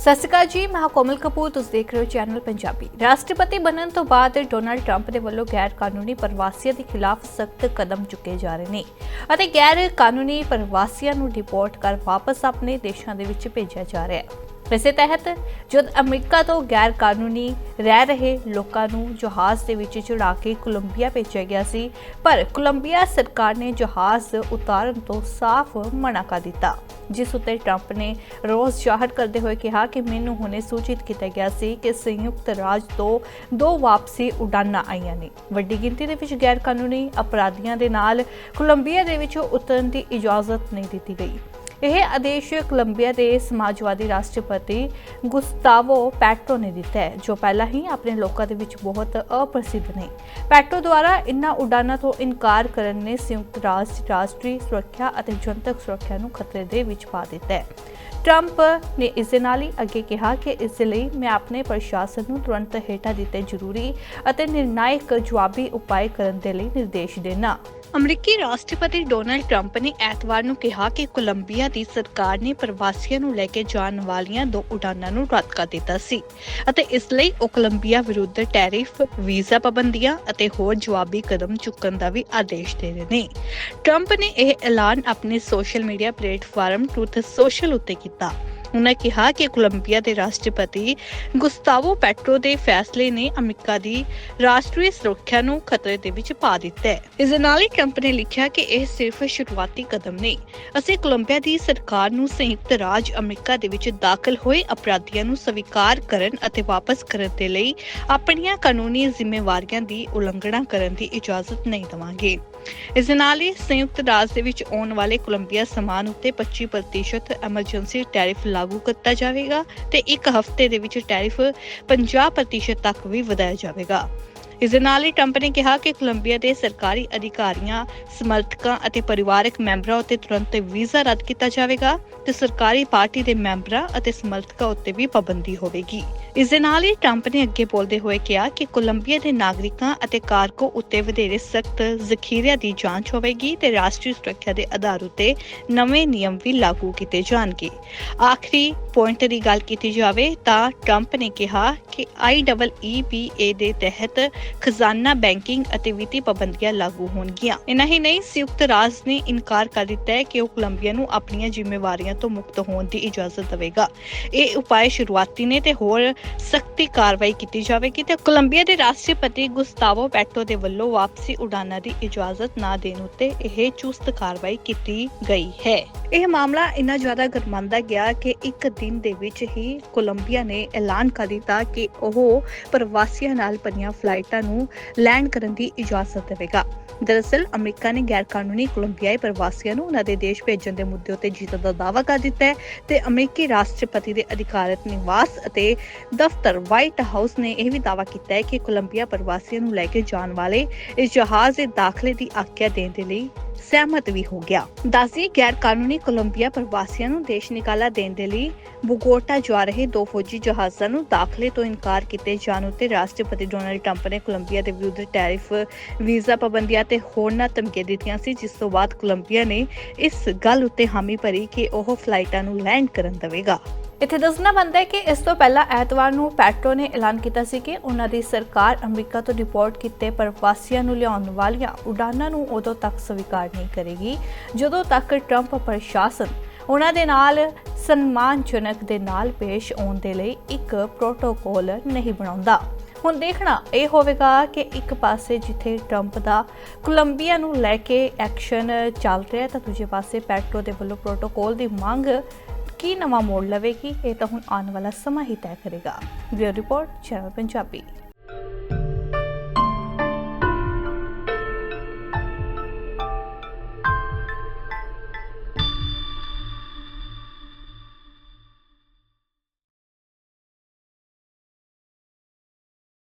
ਸਤਿ ਸ਼੍ਰੀ ਅਕਾਲ ਜੀ, ਮੈਂ ਕੋਮਲ ਕਪੂਰ, ਤੁਸੀਂ ਦੇਖ ਰਹੇ ਹੋ ਚੈਨਲ ਪੰਜਾਬੀ। ਰਾਸ਼ਟਰਪਤੀ ਬਣਨ ਤੋਂ ਬਾਅਦ ਡੋਨਾਲਡ ਟਰੰਪ ਦੇ ਵੱਲੋਂ ਗੈਰ ਕਾਨੂੰਨੀ ਪ੍ਰਵਾਸੀਆਂ ਦੇ ਖਿਲਾਫ ਸਖਤ ਕਦਮ ਚੁੱਕੇ ਜਾ ਰਹੇ ਨੇ ਅਤੇ ਗੈਰ ਕਾਨੂੰਨੀ ਪ੍ਰਵਾਸੀਆਂ ਨੂੰ ਡਿਪੋਰਟ ਕਰ ਵਾਪਸ ਆਪਣੇ ਦੇਸ਼ਾਂ ਦੇ ਵਿੱਚ ਭੇਜਿਆ ਜਾ ਰਿਹਾ ਹੈ। ਇਸੇ ਤਹਿਤ ਜਦ ਅਮਰੀਕਾ ਤੋਂ ਗੈਰ ਕਾਨੂੰਨੀ ਰਹਿ ਰਹੇ ਲੋਕਾਂ ਨੂੰ ਜਹਾਜ਼ ਦੇ ਵਿੱਚ ਚੜਾ ਕੇ ਕੋਲੰਬੀਆ ਭੇਜਿਆ ਗਿਆ ਸੀ, ਪਰ ਕੋਲੰਬੀਆ ਸਰਕਾਰ ਨੇ ਜਹਾਜ਼ ਉਤਾਰਨ ਤੋਂ ਸਾਫ਼ ਮਨਾ ਕਰ ਦਿੱਤਾ, ਜਿਸ ਉੱਤੇ ਟਰੰਪ ਨੇ ਰੋਸ ਜ਼ਾਹਰ ਕਰਦੇ ਹੋਏ ਕਿਹਾ ਕਿ ਮੈਨੂੰ ਹੁਣੇ ਸੂਚਿਤ ਕੀਤਾ ਗਿਆ ਸੀ ਕਿ ਸੰਯੁਕਤ ਰਾਜ ਤੋਂ ਦੋ ਵਾਪਸੀ ਉਡਾਨਾਂ ਆਈਆਂ ਨੇ। ਵੱਡੀ ਗਿਣਤੀ ਦੇ ਵਿੱਚ ਗੈਰ ਕਾਨੂੰਨੀ ਅਪਰਾਧੀਆਂ ਦੇ ਨਾਲ ਕੋਲੰਬੀਆ ਦੇ ਵਿੱਚ ਉਤਰਨ ਦੀ ਇਜਾਜ਼ਤ ਨਹੀਂ ਦਿੱਤੀ ਗਈ। ਇਹ ਆਦੇਸ਼ ਕੋਲੰਬੀਆ ਦੇ ਸਮਾਜਵਾਦੀ ਰਾਸ਼ਟਰਪਤੀ ਗੁਸਤਾਵੋ ਪੈਟਰੋ ਨੇ ਦਿੱਤਾ ਹੈ, ਜੋ ਪਹਿਲਾਂ ਹੀ ਆਪਣੇ ਲੋਕਾਂ ਦੇ ਵਿੱਚ ਬਹੁਤ ਅਪ੍ਰਸਿੱਧ ਨੇ। ਪੈਟਰੋ ਦੁਆਰਾ ਇਨ੍ਹਾਂ ਉਡਾਨਾਂ ਤੋਂ ਇਨਕਾਰ ਕਰਨ ਨੇ ਸੰਯੁਕਤ ਰਾਜ, ਰਾਸ਼ਟਰੀ ਸੁਰੱਖਿਆ ਅਤੇ ਜਨਤਕ ਸੁਰੱਖਿਆ ਨੂੰ ਖਤਰੇ ਦੇ ਵਿੱਚ ਪਾ ਦਿੱਤਾ ਹੈ। ਟਰੰਪ ਨੇ ਇਸ ਦੇ ਨਾਲ ਹੀ ਅੱਗੇ ਕਿਹਾ ਕਿ ਇਸ ਦੇ ਲਈ ਮੈਂ ਆਪਣੇ ਪ੍ਰਸ਼ਾਸਨ ਨੂੰ ਤੁਰੰਤ ਹੇਠਾਂ ਦਿੱਤੇ ਜ਼ਰੂਰੀ ਅਤੇ ਨਿਰਣਾਇਕ ਜਵਾਬੀ ਉਪਾਅ ਕਰਨ ਦੇ ਲਈ ਨਿਰਦੇਸ਼ ਦੇਣਾ। ਅਮਰੀਕੀ ਰਾਸ਼ਟਰਪਤੀ ਡੋਨਾਲਡ ਟਰੰਪ ਨੇ ਐਤਵਾਰ ਨੂੰ ਕਿਹਾ ਕਿ ਕੋਲੰਬੀਆ ਦੀ ਸਰਕਾਰ ਨੇ ਪ੍ਰਵਾਸੀਆਂ ਨੂੰ ਲੈ ਕੇ ਜਾਣ ਵਾਲੀਆਂ ਦੋ ਉਡਾਨਾਂ ਨੂੰ ਰੱਦ ਕਰ ਦਿੱਤਾ ਸੀ ਅਤੇ ਇਸ ਲਈ ਉਹ ਕੋਲੰਬੀਆ ਵਿਰੁੱਧ ਟੈਰਿਫ, ਵੀਜ਼ਾ ਪਾਬੰਦੀਆਂ ਅਤੇ ਹੋਰ ਜਵਾਬੀ ਕਦਮ ਚੁੱਕਣ ਦਾ ਵੀ ਆਦੇਸ਼ ਦੇ ਰਹੇ ਨੇ। ਟਰੰਪ ਨੇ ਇਹ ਐਲਾਨ ਆਪਣੇ social media platform Truth Social ਉੱਤੇ ਕੀਤਾ। ਉਨ੍ਹਾਂ ਕਿਹਾ ਕਿ ਕੋਲੰਬੀਆ ਦੇ ਰਾਸ਼ਟਰਪਤੀ ਗੁਸਤਾਵੋ ਪੈਟਰੋ ਦੇ ਫੈਸਲੇ ਨੇ ਅਮਰੀਕਾ ਦੀ ਰਾਸ਼ਟਰੀ ਸੁਰੱਖਿਆ ਨੂੰ ਖਤਰੇ ਦੇ ਵਿੱਚ ਪਾ ਦਿੱਤਾ ਹੈ। ਇਸ ਦੇ ਨਾਲ ਹੀ ਟਰੰਪ ਨੇ ਲਿਖਿਆ ਕਿ ਇਹ ਸਿਰਫ ਸ਼ੁਰੂਆਤੀ ਕਦਮ ਨਹੀਂ, ਅਸੀਂ ਕੋਲੰਬੀਆ ਦੀ ਸਰਕਾਰ ਨੂੰ ਸੰਯੁਕਤ ਰਾਜ ਅਮਰੀਕਾ ਦੇ ਵਿੱਚ ਦਾਖਲ ਹੋਏ ਅਪਰਾਧੀਆਂ ਨੂੰ ਸਵੀਕਾਰ ਕਰਨ ਅਤੇ ਵਾਪਸ ਕਰਨ ਦੇ ਲਈ ਆਪਣੀਆਂ ਕਾਨੂੰਨੀ ਜ਼ਿੰਮੇਵਾਰੀਆਂ ਦੀ ਉਲੰਘਣਾ ਕਰਨ ਦੀ ਇਜਾਜ਼ਤ ਨਹੀਂ ਦੇਵਾਂਗੇ। ਇਸ ਦੇ ਨਾਲ ਹੀ ਸੰਯੁਕਤ ਰਾਜ ਦੇ ਵਿੱਚ ਆਉਣ ਵਾਲੇ ਕੋਲੰਬੀਆ ਸਮਾਨ ਉੱਤੇ 25% ਐਮਰਜੈਂਸੀ ਟੈਰਿਫ ਲਾਗੂ ਕੀਤਾ ਜਾਵੇਗਾ ਤੇ ਇੱਕ ਹਫ਼ਤੇ ਦੇ ਵਿੱਚ ਟੈਰਿਫ 50% ਤੱਕ ਵੀ ਵਧਾਇਆ ਜਾਵੇਗਾ। ਇਸ ਦੇ ਨਾਲ ਹੀ ਟਰੰਪ ਨੇ ਕਿਹਾ ਕਿ ਕੋਲੰਬੀਆ ਦੇ ਸਰਕਾਰੀ ਅਧਿਕਾਰੀਆਂ, ਸਮਰਥਕਾਂ ਅਤੇ ਪਰਿਵਾਰਕ ਮੈਂਬਰਾਂ ਉੱਤੇ ਤੁਰੰਤ ਵੀਜ਼ਾ ਰੱਦ ਕੀਤਾ ਜਾਵੇਗਾ ਤੇ ਸਰਕਾਰੀ ਪਾਰਟੀ ਦੇ ਮੈਂਬਰਾਂ ਅਤੇ ਸਮਰਥਕਾਂ ਉੱਤੇ ਵੀ ਪਾਬੰਦੀ ਹੋਵੇਗੀ। ਇਸ ਦੇ ਨਾਲ ਹੀ ਟਰੰਪ ਨੇ ਅੱਗੇ ਬੋਲਦੇ ਹੋਏ ਕਿਹਾ ਕਿ ਕੋਲੰਬੀਆ ਦੇ ਨਾਗਰਿਕਾਂ ਅਤੇ ਕਾਰਗੋ ਉੱਤੇ ਵਧੇਰੇ ਸਖਤ ਜ਼ਖੀਰਿਆਂ ਦੀ ਜਾਂਚ ਹੋਵੇਗੀ ਤੇ ਰਾਸ਼ਟਰੀ ਸੁਰੱਖਿਆ ਦੇ ਆਧਾਰ ਉੱਤੇ ਨਵੇਂ ਨਿਯਮ ਵੀ ਲਾਗੂ ਕੀਤੇ ਜਾਣਗੇ। ਆਖਰੀ ਪੁਆਇੰਟ ਦੀ ਗੱਲ ਕੀਤੀ ਜਾਵੇ ਤਾਂ ਟਰੰਪ ਨੇ ਕਿਹਾ ਕਿ IEEPA ਦੇ ਤਹਿਤ ਖਜ਼ਾਨਾ ਬੈਂਕਿੰਗ ਅਤੇ ਵਿੱਤੀ ਪਾਬੰਦੀਆਂ ਲਾਗੂ ਹੋਣਗੀਆਂ। ਇਨਾ ਹੀ ਨਹੀਂ, ਸੰਯੁਕਤ ਰਾਜ ਨੇ ਇਨਕਾਰ ਕਰ ਦਿੱਤਾ ਹੈ ਕਿ ਉਹ ਕੋਲੰਬੀਆ ਨੂੰ ਆਪਣੀਆਂ ਜ਼ਿੰਮੇਵਾਰੀਆਂ ਤੋਂ ਮੁਕਤ ਹੋਣ ਦੀ ਇਜਾਜ਼ਤ ਦੇਵੇਗਾ। ਇਹ ਉਪਾਅ ਸ਼ੁਰੂਆਤੀ ਨੇ ਤੇ ਹੋਰ ਸਖਤੀ ਕਾਰਵਾਈ ਕੀਤੀ ਜਾਵੇਗੀ ਤੇ ਕੋਲੰਬੀਆ ਦੇ ਰਾਸ਼ਟਰਪਤੀ ਗੁਸਤਾਵੋ ਪੈਟੋ ਦੇ ਵੱਲੋਂ ਵਾਪਸੀ ਉਡਾਨਾਂ ਦੀ ਇਜਾਜ਼ਤ ਨਾ ਦੇਣ ਉੱਤੇ ਇਹ ਚੁਸਤ ਕਾਰਵਾਈ ਕੀਤੀ ਗਈ ਹੈ। ਇਹ ਮਾਮਲਾ ਇੰਨਾ ਜ਼ਿਆਦਾ ਗਰਮਾਂਦਾ ਗਿਆ ਕਿ ਇੱਕ ਦਿਨ ਦੇ ਵਿੱਚ ਹੀ ਕੋਲੰਬੀਆ ਨੇ ਐਲਾਨ ਕਰ ਦਿੱਤਾ ਕਿ ਉਹ ਪ੍ਰਵਾਸੀਆਂ ਨਾਲ ਭਰੀਆਂ ਫਲਾਈਟਾਂ ਨੂੰ ਲੈਂਡ ਕਰਨ ਦੀ ਇਜਾਜ਼ਤ ਦੇਵੇਗਾ। ਦਰਅਸਲ, ਅਮਰੀਕਾ ਨੇ ਗੈਰ ਕਾਨੂੰਨੀ ਕੋਲੰਬੀਆਈ ਪ੍ਰਵਾਸੀਆਂ ਨੂੰ ਉਹਨਾਂ ਦੇ ਦੇਸ਼ ਭੇਜਣ ਦੇ ਮੁੱਦੇ ਉੱਤੇ ਜਿੱਤ ਦਾ ਦਾਅਵਾ ਕਰ ਦਿੱਤਾ ਹੈ ਤੇ ਅਮਰੀਕੀ ਰਾਸ਼ਟਰਪਤੀ ਦੇ ਅਧਿਕਾਰਤ ਨਿਵਾਸ ਅਤੇ ਦਫ਼ਤਰ ਵਾਈਟ ਹਾਊਸ ਨੇ ਇਹ ਵੀ ਦਾਅਵਾ ਕੀਤਾ ਹੈ ਕਿ ਕੋਲੰਬੀਆ ਪ੍ਰਵਾਸੀਆਂ ਨੂੰ ਲੈ ਕੇ ਜਾਣ ਵਾਲੇ ਇਸ ਜਹਾਜ਼ ਦੇ ਦਾਖਲੇ ਦੀ ਆਗਿਆ ਦੇਣ ਦੇ ਲਈ ਸਹਿਮਤ ਵੀ ਹੋ ਗਿਆ। ਦੱਸਦੀ ਗੈਰ ਕਾਨੂੰਨੀ ਕੋਲੰਬੀਆ ਪ੍ਰਵਾਸੀਆਂ ਨੂੰ ਦੇਸ਼ ਨਿਕਾਲਾ ਦੇਣ ਦੇ ਲਈ ਬੁਗੋਟਾ ਜਾ ਰਹੇ ਦੋ ਫੌਜੀ ਜਹਾਜ਼ਾਂ ਨੂੰ ਦਾਖਲੇ ਤੋਂ ਇਨਕਾਰ ਕੀਤੇ ਜਾਣ ਉਤੇ ਰਾਸ਼ਟਰਪਤੀ ਡੋਨਾਲਡ ਟਰੰਪ ਨੇ ਕੋਲੰਬੀਆ ਦੇ ਵਿਰੁੱਧ ਟੈਰਿਫ ਵੀਜ਼ਾ ਪਾਬੰਦੀਆਂ ਤੇ ਹੋਰਨਾਂ ਧਮਕੀਆਂ ਦਿੱਤੀਆਂ ਸੀ, ਜਿਸ ਤੋਂ ਬਾਅਦ ਕੋਲੰਬੀਆ ਨੇ ਇਸ ਗੱਲ ਉੱਤੇ ਹਾਮੀ ਭਰੀ ਕਿ ਉਹ ਫਲਾਈਟਾਂ ਨੂੰ ਲੈਂਡ ਕਰਨ ਦੇਵੇਗਾ। ਇੱਥੇ ਦੱਸਣਾ ਬਣਦਾ ਹੈ ਕਿ ਇਸ ਤੋਂ ਪਹਿਲਾਂ ਐਤਵਾਰ ਨੂੰ ਪੈਟਰੋ ਨੇ ਐਲਾਨ ਕੀਤਾ ਸੀ ਕਿ ਉਹਨਾਂ ਦੀ ਸਰਕਾਰ ਅਮਰੀਕਾ ਤੋਂ ਡਿਪੋਰਟ ਕੀਤੇ ਪ੍ਰਵਾਸੀਆਂ ਨੂੰ ਲਿਆਉਣ ਵਾਲੀਆਂ ਉਡਾਨਾਂ ਨੂੰ ਉਦੋਂ ਤੱਕ ਸਵੀਕਾਰ ਨਹੀਂ ਕਰੇਗੀ, ਜਦੋਂ ਤੱਕ ਟਰੰਪ ਪ੍ਰਸ਼ਾਸਨ ਉਹਨਾਂ ਦੇ ਨਾਲ ਸਨਮਾਨਜਨਕ ਦੇ ਨਾਲ ਪੇਸ਼ ਆਉਣ ਦੇ ਲਈ ਇੱਕ ਪ੍ਰੋਟੋਕੋਲ ਨਹੀਂ ਬਣਾਉਂਦਾ। ਹੁਣ ਦੇਖਣਾ ਇਹ ਹੋਵੇਗਾ ਕਿ ਇੱਕ ਪਾਸੇ ਜਿੱਥੇ ਟਰੰਪ ਦਾ ਕੋਲੰਬੀਆ ਨੂੰ ਲੈ ਕੇ ਐਕਸ਼ਨ ਚੱਲ ਰਿਹਾ ਤਾਂ ਦੂਜੇ ਪਾਸੇ ਪੈਟਰੋ ਦੇ ਵੱਲੋਂ ਪ੍ਰੋਟੋਕੋਲ ਦੀ ਮੰਗ ਕੀ ਨਵਾਂ ਮੋੜ ਲਵੇਗੀ, ਇਹ ਤਾਂ ਹੁਣ ਆਉਣ ਵਾਲਾ ਸਮਾਂ ਹੀ ਤੈਅ ਕਰੇਗਾ। Bureau report channel Punjabi